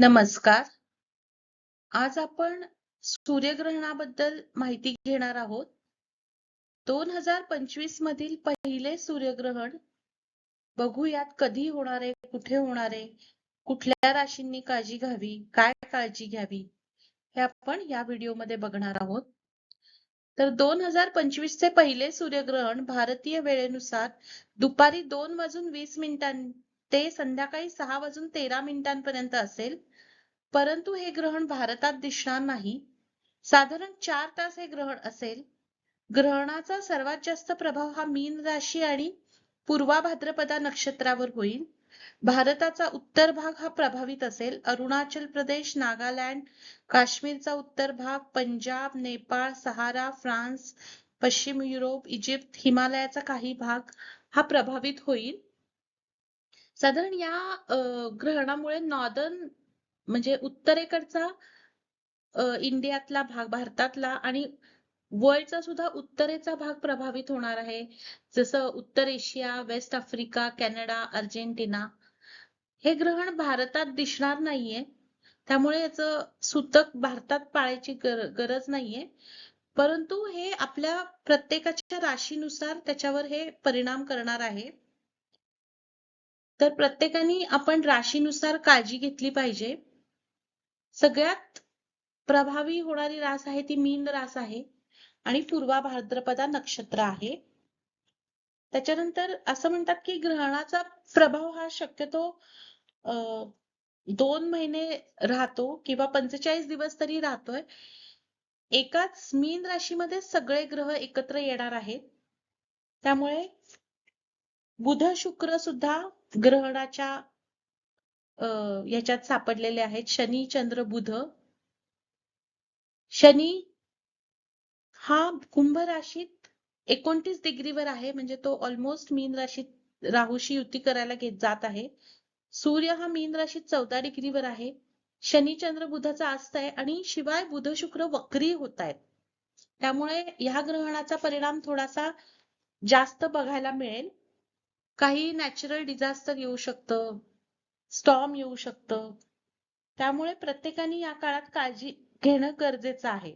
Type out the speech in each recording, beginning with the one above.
नमस्कार. आज आपण सूर्यग्रहणाबद्दल माहिती घेणार आहोत. दोन हजार पंचवीस मधील पहिले सूर्यग्रहण बघूयात कधी होणार आहे, कुठे होणार आहे, कुठल्या राशींनी काळजी घ्यावी, काय काळजी घ्यावी, हे आपण या व्हिडिओमध्ये बघणार आहोत. तर दोन हजार पंचवीस चे पहिले सूर्यग्रहण भारतीय वेळेनुसार दुपारी दोन वाजून वीस मिनिटां ते संध्याकाळी सहा वाजून तेरा मिनिटांपर्यंत असेल. परंतु हे ग्रहण भारतात दिसणार नाही. साधारण चार तास हे ग्रहण असेल. ग्रहणाचा सर्वात जास्त प्रभाव हा मीन राशी आणि पूर्वा भाद्रपदा नक्षत्रावर होईल. भारताचा उत्तर भाग हा प्रभावित असेल. अरुणाचल प्रदेश, नागालँड, काश्मीरचा उत्तर भाग, पंजाब, नेपाळ, सहारा, फ्रान्स, पश्चिम युरोप, इजिप्त, हिमालयाचा काही भाग हा प्रभावित होईल. साधारण या अ, ग्रहणामुळे नॉर्दर्न म्हणजे उत्तरेकडचा अ, इंडियातला भाग भारतातला आणि वर्ल्डचा सुद्धा उत्तरेचा भाग प्रभावित होणार आहे. जसं उत्तर Asia, West Africa, Canada, Argentina. हे ग्रहण भारतात दिसणार नाहीये. त्यामुळे याचं सूतक भारतात पाळायची गर गरज नाहीये. परंतु हे आपल्या प्रत्येकाच्या राशीनुसार त्याच्यावर हे परिणाम करणार आहे. तर प्रत्येकाने आपण राशीनुसार काळजी घेतली पाहिजे. सगळ्यात प्रभावी होणारी रास आहे ती मीन रास आहे आणि पूर्वा भाद्रपदा नक्षत्र आहे. त्याच्यानंतर असं म्हणतात की ग्रहणाचा प्रभाव हा शक्यतो अं, दोन महिने राहतो किंवा पंचेचाळीस दिवस तरी राहतोय. एकाच मीन राशीमध्ये सगळे ग्रह एकत्र येणार आहेत. त्यामुळे बुध शुक्र सुद्धा ग्रहणाच्या अं, याच्यात सापडलेले आहेत. शनी, चंद्र, बुध. शनी हा कुंभ राशीत एकोणतीस डिग्रीवर आहे म्हणजे तो ऑलमोस्ट मीन राशीत राहूशी युती करायला घेत जात आहे. सूर्य हा मीन राशीत चौदा डिग्रीवर आहे. शनी चंद्र बुधाचा अस्त आहे आणि शिवाय बुध शुक्र वक्री होत आहेत. त्यामुळे ह्या ग्रहणाचा परिणाम थोडासा जास्त बघायला मिळेल. काही नॅचरल डिझास्टर येऊ शकतं, स्टॉर्म येऊ शकतं. त्यामुळे प्रत्येकाने या काळात काळजी घेणं गरजेचं आहे.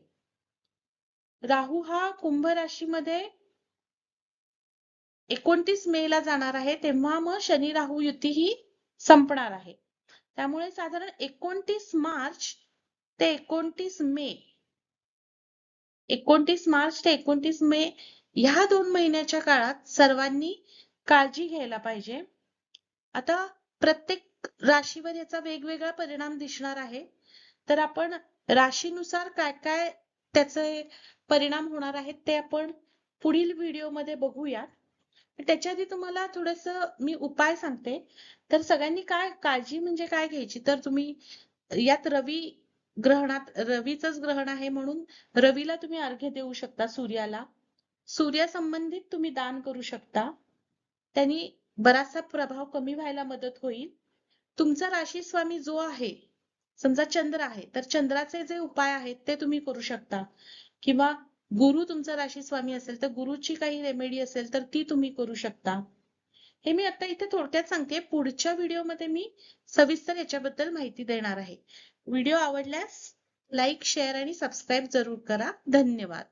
राहू हा कुंभ राशीमध्ये एकोणतीस मे ला जाणार आहे तेव्हा मग शनी राहू युती ही संपणार आहे. त्यामुळे साधारण एकोणतीस मार्च ते एकोणतीस मे एकोणतीस मार्च ते एकोणतीस मे ह्या दोन महिन्याच्या काळात सर्वांनी काळजी घ्यायला पाहिजे. आता प्रत्येक राशीवर याचा वेगवेगळा परिणाम दिसणार आहे. तर आपण राशीनुसार काय काय त्याचे परिणाम होणार आहेत ते आपण पुढील व्हिडिओमध्ये बघूया. त्याच्या आधी तुम्हाला थोडस मी उपाय सांगते. तर सगळ्यांनी काय काळजी म्हणजे काय घ्यायची तर तुम्ही यात रवी ग्रहणात रवीच ग्रहण आहे म्हणून रवीला तुम्ही अर्घ्य देऊ शकता सूर्याला. सूर्यासंबंधित तुम्ही दान करू शकता. त्यांनी बराचसा प्रभाव कमी व्हायला मदत होईल. तुमचा राशी स्वामी जो आहे, समजा चंद्र आहे, तर चंद्राचे जे उपाय आहेत ते तुम्ही करू शकता. किंवा गुरु तुमचा राशी स्वामी असेल तर गुरुची काही रेमेडी असेल तर ती तुम्ही करू शकता. हे मी आता इथे थोडक्यात सांगते. पुढच्या व्हिडिओमध्ये मी सविस्तर याच्याबद्दल माहिती देणार आहे. व्हिडिओ आवडल्यास लाईक, शेअर आणि सबस्क्राईब जरूर करा. धन्यवाद.